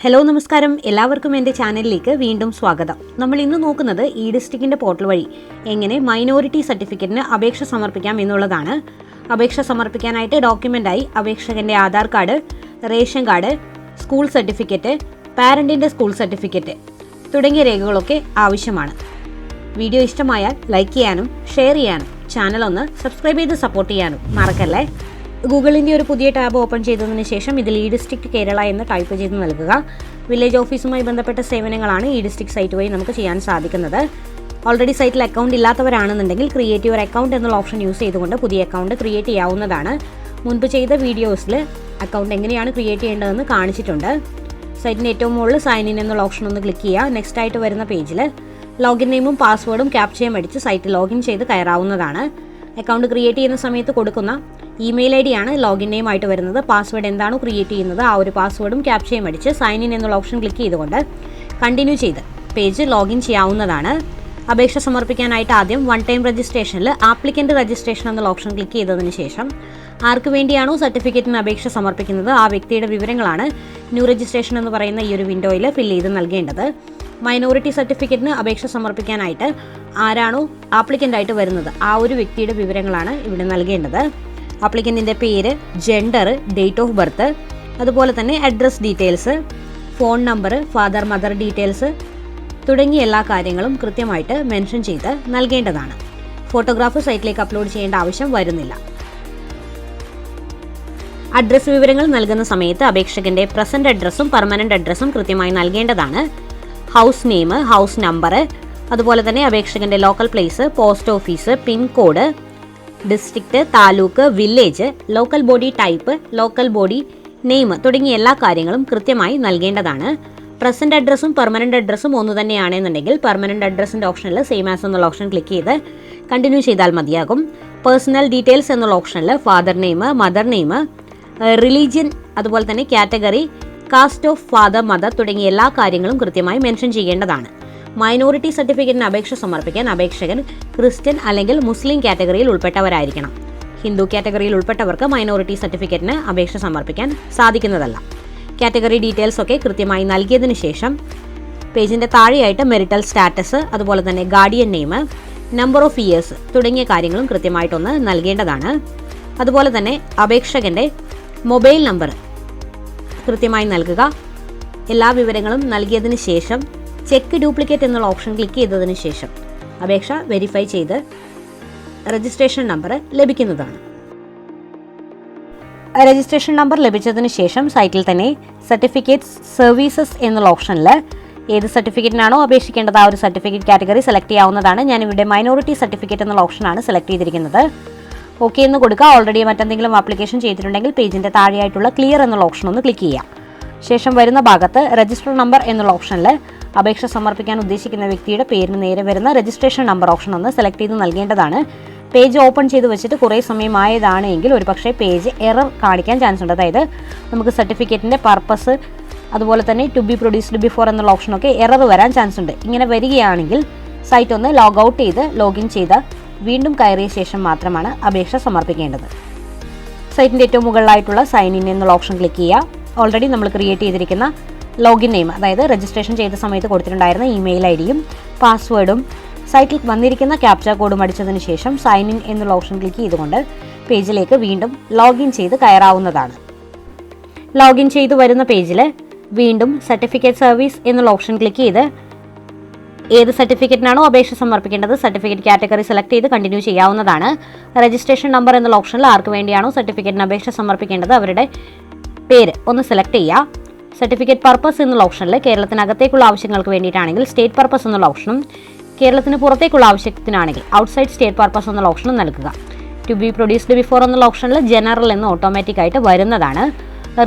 Hello നമസ്കാരം. എല്ലാവർക്കും എന്റെ ചാനലിലേക്ക് വീണ്ടും സ്വാഗതം. നമ്മൾ ഇന്ന് നോക്കുന്നത് ഇ ഡിസ്ട്രിക്റ്റിന്റെ പോർട്ടൽ വഴി എങ്ങനെ മൈനോറിറ്റി സർട്ടിഫിക്കറ്റിന് അപേക്ഷ സമർപ്പിക്കാം എന്നുള്ളതാണ്. അപേക്ഷ സമർപ്പിക്കാനായിട്ട് ഡോക്യുമെന്റായി അപേക്ഷകന്റെ Aadhaar card ration card school certificate പാരന്റിന്റെ school certificate തുടങ്ങിയ രേഖകളൊക്കെ ആവശ്യമാണ്. വീഡിയോ ഇഷ്ടമായാൽ ലൈക്ക് ചെയ്യാനും ഷെയർ ചെയ്യാനും ചാനൽ ഒന്ന് സബ്സ്ക്രൈബ് ചെയ്ത് സപ്പോർട്ട് ചെയ്യാനും മറക്കല്ലേ? ഗൂഗിളിന്റെ ഒരു പുതിയ ടാബ് ഓപ്പൺ ചെയ്തതിന് ശേഷം ഇതിൽ ഇ ഡിസ്ട്രിക്ട് കേരള എന്ന് ടൈപ്പ് ചെയ്ത് നൽകുക. വില്ലേജ് ഓഫീസുമായി ബന്ധപ്പെട്ട സേവനങ്ങളാണ് ഇ ഡിസ്ട്രിക്ട് സൈറ്റ് വഴി നമുക്ക് ചെയ്യാൻ സാധിക്കുന്നത്. ഓൾറെഡി സൈറ്റിൽ അക്കൗണ്ട് ഇല്ലാത്തവരാണെന്നുണ്ടെങ്കിൽ ക്രിയേറ്റ് യുവർ അക്കൗണ്ട് എന്നുള്ള ഓപ്ഷൻ യൂസ് ചെയ്തുകൊണ്ട് പുതിയ അക്കൗണ്ട് ക്രിയേറ്റ് ചെയ്യാവുന്നതാണ്. മുൻപ് ചെയ്ത വീഡിയോസിൽ അക്കൗണ്ട് എങ്ങനെയാണ് ക്രിയേറ്റ് ചെയ്യേണ്ടതെന്ന് കാണിച്ചിട്ടുണ്ട്. സൈറ്റിന്റെ ഏറ്റവും മുകളിൽ സൈൻ ഇൻ എന്നുള്ള ഓപ്ഷൻ ഒന്ന് ക്ലിക്ക് ചെയ്യുക. നെക്സ്റ്റ് ആയിട്ട് വരുന്ന പേജിൽ ലോഗിൻ നെയിമും പാസ്വേഡും ക്യാപ്ചയും അടിച്ച് സൈറ്റ് ലോഗിൻ ചെയ്ത് കയറാവുന്നതാണ്. അക്കൗണ്ട് ക്രിയേറ്റ് ചെയ്യുന്ന സമയത്ത് കൊടുക്കുന്ന ഇമെയിൽ ഐ ഡിയാണ് ലോഗിൻ നെയിം ആയിട്ട് വരുന്നത്. പാസ്വേഡ് എന്താണോ ക്രിയേറ്റ് ചെയ്യുന്നത് ആ ഒരു പാസ്വേഡും ക്യാപ്ചയും അടിച്ച് സൈൻ ഇൻ എന്നുള്ള ഓപ്ഷൻ ക്ലിക്ക് ചെയ്തുകൊണ്ട് കണ്ടിന്യൂ ചെയ്ത് പേജ് ലോഗിൻ ചെയ്യാവുന്നതാണ്. അപേക്ഷ സമർപ്പിക്കാനായിട്ട് ആദ്യം വൺ ടൈം രജിസ്ട്രേഷനിൽ ആപ്ലിക്കന്റ് രജിസ്ട്രേഷൻ എന്നുള്ള ഓപ്ഷൻ ക്ലിക്ക് ചെയ്തതിന് ശേഷം ആർക്ക് വേണ്ടിയാണോ സർട്ടിഫിക്കറ്റിന് അപേക്ഷ സമർപ്പിക്കുന്നത് ആ വ്യക്തിയുടെ വിവരങ്ങളാണ് ന്യൂ രജിസ്ട്രേഷൻ എന്ന് പറയുന്ന ഈ ഒരു വിൻഡോയിൽ ഫില്ല് ചെയ്ത് നൽകേണ്ടത്. മൈനോറിറ്റി സർട്ടിഫിക്കറ്റിന് അപേക്ഷ സമർപ്പിക്കാനായിട്ട് ആരാണോ ആപ്ലിക്കന്റായിട്ട് വരുന്നത് ആ ഒരു വ്യക്തിയുടെ വിവരങ്ങളാണ് ഇവിടെ നൽകേണ്ടത്. ആപ്ലിക്കന്റിന്റെ പേര് ജെൻഡർ ഡേറ്റ് ഓഫ് ബർത്ത് അതുപോലെ തന്നെ address details phone number father mother details തുടങ്ങിയ എല്ലാ കാര്യങ്ങളും കൃത്യമായിട്ട് മെൻഷൻ ചെയ്ത് നൽകേണ്ടതാണ്. ഫോട്ടോഗ്രാഫ് സൈറ്റിലേക്ക് അപ്ലോഡ് ചെയ്യേണ്ട ആവശ്യം വരുന്നില്ല. അഡ്രസ് വിവരങ്ങൾ നൽകുന്ന സമയത്ത് അപേക്ഷകന്റെ പ്രസന്റ് അഡ്രസ്സും പെർമനന്റ് അഡ്രസ്സും കൃത്യമായി നൽകേണ്ടതാണ്. ഹൗസ് നെയിം ഹൗസ് നമ്പർ അതുപോലെ തന്നെ അപേക്ഷകന്റെ local place post office pincode district taluk village local body type local body name തുടങ്ങിയ എല്ലാ കാര്യങ്ങളും കൃത്യമായി നൽകേണ്ടതാണ്. പ്രസന്റ് അഡ്രസ്സും പെർമനന്റ് അഡ്രസ്സും ഒന്ന് തന്നെയാണെന്നുണ്ടെങ്കിൽ പെർമനന്റ് അഡ്രസ്സിന്റെ ഓപ്ഷനിൽ സെയിം ആസ് എന്നുള്ള ഓപ്ഷൻ ക്ലിക്ക് ചെയ്ത് കണ്ടിന്യൂ ചെയ്താൽ മതിയാകും. പേഴ്സണൽ ഡീറ്റെയിൽസ് എന്നുള്ള ഓപ്ഷനിൽ father name mother name religion അതുപോലെ തന്നെ category caste of father mother തുടങ്ങിയ എല്ലാ കാര്യങ്ങളും കൃത്യമായി മെൻഷൻ ചെയ്യേണ്ടതാണ്. മൈനോറിറ്റി സർട്ടിഫിക്കറ്റിന് അപേക്ഷ സമർപ്പിക്കാൻ അപേക്ഷകൻ ക്രിസ്ത്യൻ അല്ലെങ്കിൽ മുസ്ലിം കാറ്റഗറിയിൽ ഉൾപ്പെട്ടവരായിരിക്കണം. ഹിന്ദു കാറ്റഗറിയിൽ ഉൾപ്പെട്ടവർക്ക് മൈനോറിറ്റി സർട്ടിഫിക്കറ്റിന് അപേക്ഷ സമർപ്പിക്കാൻ സാധിക്കുന്നതല്ല. കാറ്റഗറി ഡീറ്റെയിൽസ് ഒക്കെ കൃത്യമായി നൽകിയതിന് ശേഷം പേജിന്റെ താഴെയായിട്ട് മെറിറ്റൽ സ്റ്റാറ്റസ് അതുപോലെ തന്നെ guardian name number of years തുടങ്ങിയ കാര്യങ്ങളും കൃത്യമായിട്ടൊന്ന് നൽകേണ്ടതാണ്. അതുപോലെ തന്നെ അപേക്ഷകന്റെ മൊബൈൽ നമ്പർ കൃത്യമായി നൽകുക. എല്ലാ വിവരങ്ങളും നൽകിയതിന് ശേഷം ചെക്ക് ഡ്യൂപ്ലിക്കേറ്റ് എന്നുള്ള ഓപ്ഷൻ ക്ലിക്ക് ചെയ്തതിന് ശേഷം അപേക്ഷ വെരിഫൈ ചെയ്ത് രജിസ്ട്രേഷൻ നമ്പർ ലഭിക്കുന്നതാണ്. രജിസ്ട്രേഷൻ നമ്പർ ലഭിച്ചതിന് ശേഷം സൈറ്റിൽ തന്നെ സർട്ടിഫിക്കറ്റ്സ് സർവീസസ് എന്നുള്ള ഓപ്ഷനിൽ ഏത് സർട്ടിഫിക്കറ്റിനാണോ അപേക്ഷിക്കേണ്ടത് ആ ഒരു സർട്ടിഫിക്കറ്റ് കാറ്റഗറി സെലക്ട് ചെയ്യാവുന്നതാണ്. ഞാൻ ഇവിടെ മൈനോറിറ്റി സർട്ടിഫിക്കറ്റ് എന്നുള്ള ഓപ്ഷനാണ് സെലക്ട് ചെയ്തിരിക്കുന്നത്. ഓക്കെ എന്ന് കൊടുക്കുക. ഓൾറെഡി മറ്റെന്തെങ്കിലും ആപ്ലിക്കേഷൻ ചെയ്തിട്ടുണ്ടെങ്കിൽ പേജിന്റെ താഴെയായിട്ടുള്ള ക്ലിയർ എന്നുള്ള ഓപ്ഷൻ ഒന്ന് ക്ലിക്ക് ചെയ്യാം ശേഷം വരുന്ന ഭാഗത്ത് രജിസ്റ്റർ നമ്പർ എന്നുള്ള ഓപ്ഷനിൽ അപേക്ഷ സമർപ്പിക്കാൻ ഉദ്ദേശിക്കുന്ന വ്യക്തിയുടെ പേരിന് നേരെ വരുന്ന രജിസ്ട്രേഷൻ നമ്പർ ഓപ്ഷൻ ഒന്ന് സെലക്ട് ചെയ്ത് നൽകേണ്ടതാണ്. പേജ് ഓപ്പൺ ചെയ്ത് വെച്ചിട്ട് കുറേ സമയമായതാണ് എങ്കിൽ ഒരു പക്ഷേ പേജ് എറർ കാണിക്കാൻ ചാൻസ് ഉണ്ട്. അതായത് നമുക്ക് സർട്ടിഫിക്കറ്റിന്റെ പർപ്പസ് അതുപോലെ തന്നെ ടു ബി പ്രൊഡ്യൂസ്ഡ് ബിഫോർ എന്നുള്ള ഓപ്ഷനൊക്കെ എറർ വരാൻ ചാൻസ് ഉണ്ട്. ഇങ്ങനെ വരികയാണെങ്കിൽ സൈറ്റ് ഒന്ന് ലോഗ് ഔട്ട് ചെയ്ത് ലോഗിൻ ചെയ്ത് വീണ്ടും കയറിയ ശേഷം മാത്രമാണ് അപേക്ഷ സമർപ്പിക്കേണ്ടത്. സൈറ്റിന്റെ ഏറ്റവും മുകളിലായിട്ടുള്ള സൈൻ ഇൻ എന്നുള്ള ഓപ്ഷൻ ക്ലിക്ക് ചെയ്യുക. ഓൾറെഡി നമ്മൾ ക്രിയേറ്റ് ചെയ്തിരിക്കുന്ന ലോഗിൻ നെയിം അതായത് രജിസ്ട്രേഷൻ ചെയ്ത സമയത്ത് കൊടുത്തിട്ടുണ്ടായിരുന്ന ഇമെയിൽ ഐ ഡിയും പാസ്വേഡും സൈറ്റിൽ വന്നിരിക്കുന്ന ക്യാപ്ച കോഡും അടിച്ചതിന് ശേഷം സൈൻ ഇൻ എന്നുള്ള ഓപ്ഷൻ ക്ലിക്ക് ചെയ്തുകൊണ്ട് പേജിലേക്ക് വീണ്ടും ലോഗിൻ ചെയ്ത് കയറാവുന്നതാണ്. ലോഗിൻ ചെയ്തു വരുന്ന പേജിൽ വീണ്ടും സർട്ടിഫിക്കറ്റ് സർവീസ് എന്നുള്ള ഓപ്ഷൻ ക്ലിക്ക് ചെയ്ത് ഏത് സർട്ടിഫിക്കറ്റിനാണോ അപേക്ഷ സമർപ്പിക്കേണ്ടത് സർട്ടിഫിക്കറ്റ് കാറ്റഗറി സെലക്ട് ചെയ്ത് കണ്ടിന്യൂ ചെയ്യാവുന്നതാണ്. രജിസ്ട്രേഷൻ നമ്പർ എന്നുള്ള ഓപ്ഷനിൽ ആർക്ക് വേണ്ടിയാണോ സർട്ടിഫിക്കറ്റിന് അപേക്ഷ സമർപ്പിക്കേണ്ടത് അവരുടെ പേര് ഒന്ന് സെലക്ട് ചെയ്യുക. സർട്ടിഫിക്കറ്റ് പർപ്പസ് എന്നുള്ള ഓപ്ഷനിൽ കേരളത്തിനകത്തേക്കുള്ള ആവശ്യങ്ങൾക്ക് വേണ്ടിയിട്ടാണെങ്കിൽ സ്റ്റേറ്റ് പർപ്പസ് എന്നുള്ള ഓപ്ഷനും കേരളത്തിന് പുറത്തേക്കുള്ള ആവശ്യത്തിനാണെങ്കിൽ ഔട്ട്സൈഡ് സ്റ്റേറ്റ് പർപ്പസ് എന്നുള്ള ഓപ്ഷനും നൽകുക. ടു ബി പ്രൊഡ്യൂസ്ഡ് ബിഫോർ എന്നുള്ള ഓപ്ഷനിൽ ജനറൽ എന്ന് ഓട്ടോമാറ്റിക് ആയിട്ട് വരുന്നതാണ്.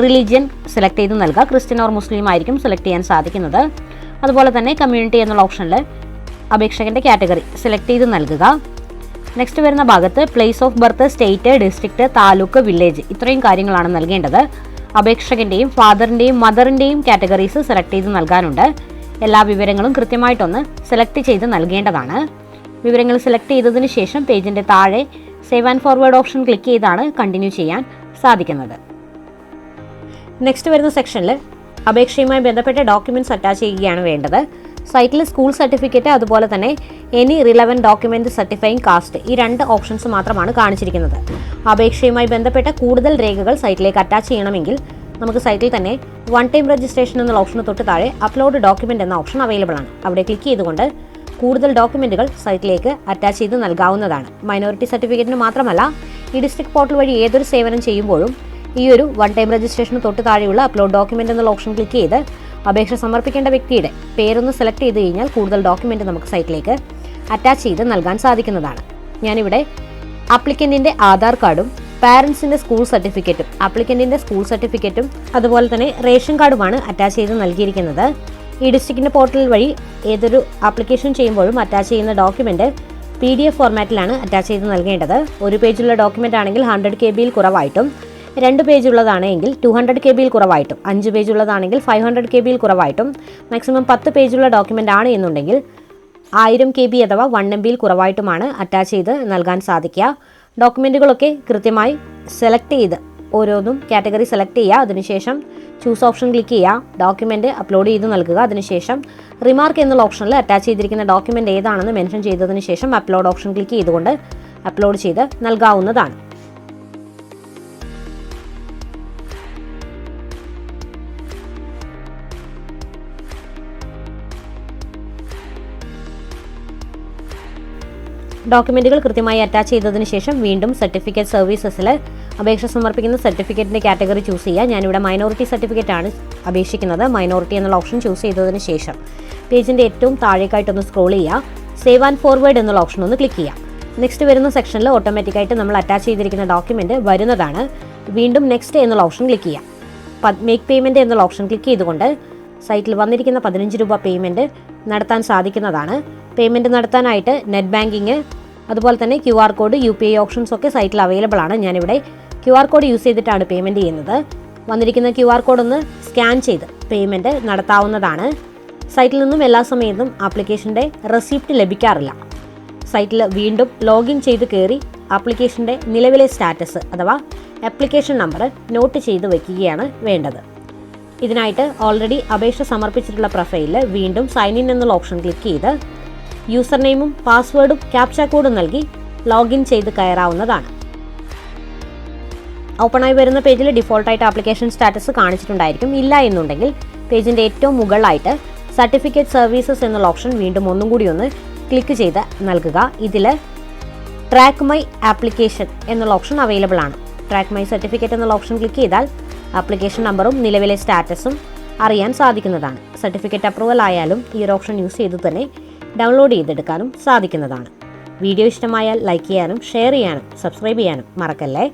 റിലീജിയൻ സെലക്ട് ചെയ്ത് നൽകുക. ക്രിസ്ത്യൻ ഓർ മുസ്ലിം ആയിരിക്കും സെലക്ട് ചെയ്യാൻ സാധിക്കുന്നത്. അതുപോലെ തന്നെ കമ്മ്യൂണിറ്റി എന്നുള്ള ഓപ്ഷനിൽ അപേക്ഷകന്റെ കാറ്റഗറി സെലക്ട് ചെയ്ത് നൽകുക. നെക്സ്റ്റ് വരുന്ന ഭാഗത്ത് place of birth state district taluk village ഇത്രയും കാര്യങ്ങളാണ് നൽകേണ്ടത്. അപേക്ഷകന്റെയും ഫാദറിന്റെയും മദറിന്റെയും കാറ്റഗറീസ് സെലക്ട് ചെയ്ത് നൽകാനുണ്ട്. എല്ലാ വിവരങ്ങളും കൃത്യമായിട്ടൊന്ന് സെലക്ട് ചെയ്ത് നൽകേണ്ടതാണ്. വിവരങ്ങൾ സെലക്ട് ചെയ്തതിന് ശേഷം പേജിന്റെ താഴെ save and forward option click ചെയ്താണ് കണ്ടിന്യൂ ചെയ്യാൻ സാധിക്കുന്നത്. നെക്സ്റ്റ് വരുന്ന സെക്ഷനിൽ അപേക്ഷയുമായി ബന്ധപ്പെട്ട ഡോക്യുമെന്റ്സ് അറ്റാച്ച് ചെയ്യുകയാണ് വേണ്ടത്. സൈറ്റിൽ സ്കൂൾ സർട്ടിഫിക്കറ്റ് അതുപോലെ തന്നെ any relevant document certifying caste ഈ രണ്ട് ഓപ്ഷൻസ് മാത്രമാണ് കാണിച്ചിരിക്കുന്നത്. അപേക്ഷയുമായി ബന്ധപ്പെട്ട കൂടുതൽ രേഖകൾ സൈറ്റിലേക്ക് അറ്റാച്ച് ചെയ്യണമെങ്കിൽ നമുക്ക് സൈറ്റിൽ തന്നെ വൺ ടൈം രജിസ്ട്രേഷൻ എന്നുള്ള ഓപ്ഷന് തൊട്ട് താഴെ അപ്ലോഡ് ഡോക്യുമെന്റ് എന്ന ഓപ്ഷൻ അവൈലബിൾ ആണ്. അവിടെ ക്ലിക്ക് ചെയ്തുകൊണ്ട് കൂടുതൽ ഡോക്യുമെന്റുകൾ സൈറ്റിലേക്ക് അറ്റാച്ച് ചെയ്ത് നൽകാവുന്നതാണ്. മൈനോറിറ്റി സർട്ടിഫിക്കറ്റിന് മാത്രമല്ല ഈ ഡിസ്ട്രിക്ട് പോർട്ടൽ വഴി ഏതൊരു സേവനം ചെയ്യുമ്പോഴും ഈ ഒരു വൺ ടൈം രജിസ്ട്രേഷന് തൊട്ട് താഴെയുള്ള അപ്ലോഡ് ഡോക്യുമെന്റ് എന്നുള്ള ഓപ്ഷൻ ക്ലിക്ക് ചെയ്ത് അപേക്ഷ സമർപ്പിക്കേണ്ട വ്യക്തിയുടെ പേരൊന്ന് സെലക്ട് ചെയ്ത് കഴിഞ്ഞാൽ കൂടുതൽ ഡോക്യുമെന്റ് നമുക്ക് സൈറ്റിലേക്ക് അറ്റാച്ച് ചെയ്ത് നൽകാൻ സാധിക്കുന്നതാണ്. ഞാനിവിടെ അപ്ലിക്കന്റിന്റെ ആധാർ കാർഡും പാരൻസിന്റെ സ്കൂൾ സർട്ടിഫിക്കറ്റും അപ്ലിക്കന്റിന്റെ സ്കൂൾ സർട്ടിഫിക്കറ്റും അതുപോലെ തന്നെ റേഷൻ കാർഡുമാണ് അറ്റാച്ച് ചെയ്ത് നൽകിയിരിക്കുന്നത്. ഈ ഡിസ്ട്രിക്റ്റിന്റെ പോർട്ടൽ വഴി ഏതൊരു ആപ്ലിക്കേഷൻ ചെയ്യുമ്പോഴും അറ്റാച്ച് ചെയ്യുന്ന ഡോക്യുമെന്റ് പി ഡി എഫ് ഫോർമാറ്റിലാണ് അറ്റാച്ച് ചെയ്ത് നൽകേണ്ടത്. ഒരു പേജുള്ള ഡോക്യുമെന്റ് ആണെങ്കിൽ ഹൺഡ്രഡ് കെ ബിയിൽ കുറവായിട്ടും രണ്ട് പേജുള്ളതാണെങ്കിൽ ടു ഹൺഡ്രഡ് കെ ബിയിൽ കുറവായിട്ടും. അഞ്ച് പേജുള്ളതാണെങ്കിൽ ഫൈവ് ഹൺഡ്രഡ് കെ ബിയിൽ കുറവായിട്ടും. മാക്സിമം പത്ത് പേജുള്ള ഡോക്യുമെന്റ് ആണ് എന്നുണ്ടെങ്കിൽ ആയിരം കെ ബി അഥവാ വൺ എം ബിയിൽ കുറവായിട്ടുമാണ് അറ്റാച്ച് ചെയ്ത് നൽകാൻ സാധിക്കുക. ഡോക്യുമെന്റുകളൊക്കെ കൃത്യമായി സെലക്ട് ചെയ്ത് ഓരോന്നും കാറ്റഗറി സെലക്ട് ചെയ്യുക. അതിനുശേഷം ചൂസ് ഓപ്ഷൻ ക്ലിക്ക് ചെയ്യുക. ഡോക്യുമെന്റ് അപ്ലോഡ് ചെയ്ത് നൽകുക. അതിനുശേഷം റിമാർക്ക് എന്നുള്ള ഓപ്ഷനിൽ അറ്റാച്ച് ചെയ്തിരിക്കുന്ന ഡോക്യുമെന്റ് ഏതാണെന്ന് മെൻഷൻ ചെയ്തതിന് ശേഷം അപ്ലോഡ് ഓപ്ഷൻ ക്ലിക്ക് ചെയ്തുകൊണ്ട് അപ്ലോഡ് ചെയ്ത് നൽകാവുന്നതാണ്. ഡോക്യുമെന്റുകൾ കൃത്യമായി അറ്റാച്ച് ചെയ്തതിന് ശേഷം വീണ്ടും സർട്ടിഫിക്കറ്റ് സർവീസസിൽ അപേക്ഷ സമർപ്പിക്കുന്ന സർട്ടിഫിക്കറ്റിന്റെ കാറ്റഗറി ചൂസ് ചെയ്യുക. ഞാനിവിടെ മൈനോറിറ്റി സർട്ടിഫിക്കറ്റ് ആണ് അപേക്ഷിക്കുന്നത്. മൈനോറിറ്റി എന്നുള്ള ഓപ്ഷൻ ചൂസ് ചെയ്തതിന് ശേഷം പേജിന്റെ ഏറ്റവും താഴേക്കായിട്ടൊന്ന് സ്ക്രോൾ ചെയ്യുക. സേവ് ആൻഡ് ഫോർവേഡ് എന്നുള്ള ഓപ്ഷൻ ഒന്ന് ക്ലിക്ക് ചെയ്യുക. നെക്സ്റ്റ് വരുന്ന സെക്ഷനിൽ ഓട്ടോമാറ്റിക്കായിട്ട് നമ്മൾ അറ്റാച്ച് ചെയ്തിരിക്കുന്ന ഡോക്യുമെന്റ് വരുന്നതാണ്. വീണ്ടും നെക്സ്റ്റ് എന്നുള്ള ഓപ്ഷൻ ക്ലിക്ക് ചെയ്യുക. മേക്ക് പേയ്മെന്റ് എന്നുള്ള ഓപ്ഷൻ ക്ലിക്ക് ചെയ്തുകൊണ്ട് സൈറ്റിൽ വന്നിരിക്കുന്ന പതിനഞ്ച് രൂപ പേയ്മെന്റ് നടത്താൻ സാധിക്കുന്നതാണ്. പേയ്മെന്റ് നടത്താനായിട്ട് നെറ്റ് ബാങ്കിങ് അതുപോലെ തന്നെ Q R code U P I options ഒക്കെ സൈറ്റിൽ അവൈലബിൾ ആണ്. ഞാനിവിടെ ക്യു ആർ കോഡ് യൂസ് ചെയ്തിട്ടാണ് പേയ്മെന്റ് ചെയ്യുന്നത്. വന്നിരിക്കുന്ന ക്യു ആർ കോഡ് ഒന്ന് സ്കാൻ ചെയ്ത് പേയ്മെന്റ് നടത്താവുന്നതാണ്. സൈറ്റിൽ നിന്നും എല്ലാ സമയത്തും ആപ്ലിക്കേഷന്റെ റെസിപ്റ്റ് ലഭിക്കാറില്ല. സൈറ്റിൽ വീണ്ടും ലോഗിൻ ചെയ്ത് കയറി ആപ്ലിക്കേഷന്റെ നിലവിലെ സ്റ്റാറ്റസ് അഥവാ ആപ്ലിക്കേഷൻ നമ്പർ നോട്ട് ചെയ്ത് വയ്ക്കുകയാണ് വേണ്ടത്. ഇതിനായിട്ട് ഓൾറെഡി അപേക്ഷ സമർപ്പിച്ചിട്ടുള്ള പ്രൊഫൈലിൽ വീണ്ടും സൈൻ ഇൻ എന്നുള്ള ഓപ്ഷൻ ക്ലിക്ക് ചെയ്ത് യൂസർ നെയിമും പാസ്വേഡും ക്യാപ്ച കോഡും നൽകി ലോഗിൻ ചെയ്ത് കയറാവുന്നതാണ്. ഓപ്പണായി വരുന്ന പേജിൽ ഡിഫോൾട്ടായിട്ട് ആപ്ലിക്കേഷൻ സ്റ്റാറ്റസ് കാണിച്ചിട്ടുണ്ടായിരിക്കും. ഇല്ല എന്നുണ്ടെങ്കിൽ പേജിന്റെ ഏറ്റവും മുകളിലായിട്ട് സർട്ടിഫിക്കറ്റ് സർവീസസ് എന്നുള്ള ഓപ്ഷൻ വീണ്ടും ഒന്നും കൂടി ഒന്ന് ക്ലിക്ക് ചെയ്ത് നൽകുക. ഇതിൽ ട്രാക്ക് മൈ ആപ്ലിക്കേഷൻ എന്നുള്ള ഓപ്ഷൻ അവൈലബിൾ ആണ്. ട്രാക്ക് മൈ സർട്ടിഫിക്കറ്റ് എന്നുള്ള ഓപ്ഷൻ ക്ലിക്ക് ചെയ്താൽ ആപ്ലിക്കേഷൻ നമ്പറും നിലവിലെ സ്റ്റാറ്റസും അറിയാൻ സാധിക്കുന്നതാണ്. സർട്ടിഫിക്കറ്റ് അപ്രൂവൽ ആയാലും ഈ ഒരു ഓപ്ഷൻ യൂസ് ചെയ്ത് തന്നെ ഡൗൺലോഡ് ചെയ്തെടുക്കാനും സാധിക്കുന്നതാണ്. വീഡിയോ ഇഷ്ടമായാൽ ലൈക്ക് ചെയ്യാനും ഷെയർ ചെയ്യാനും സബ്സ്ക്രൈബ് ചെയ്യാനും മറക്കല്ലേ?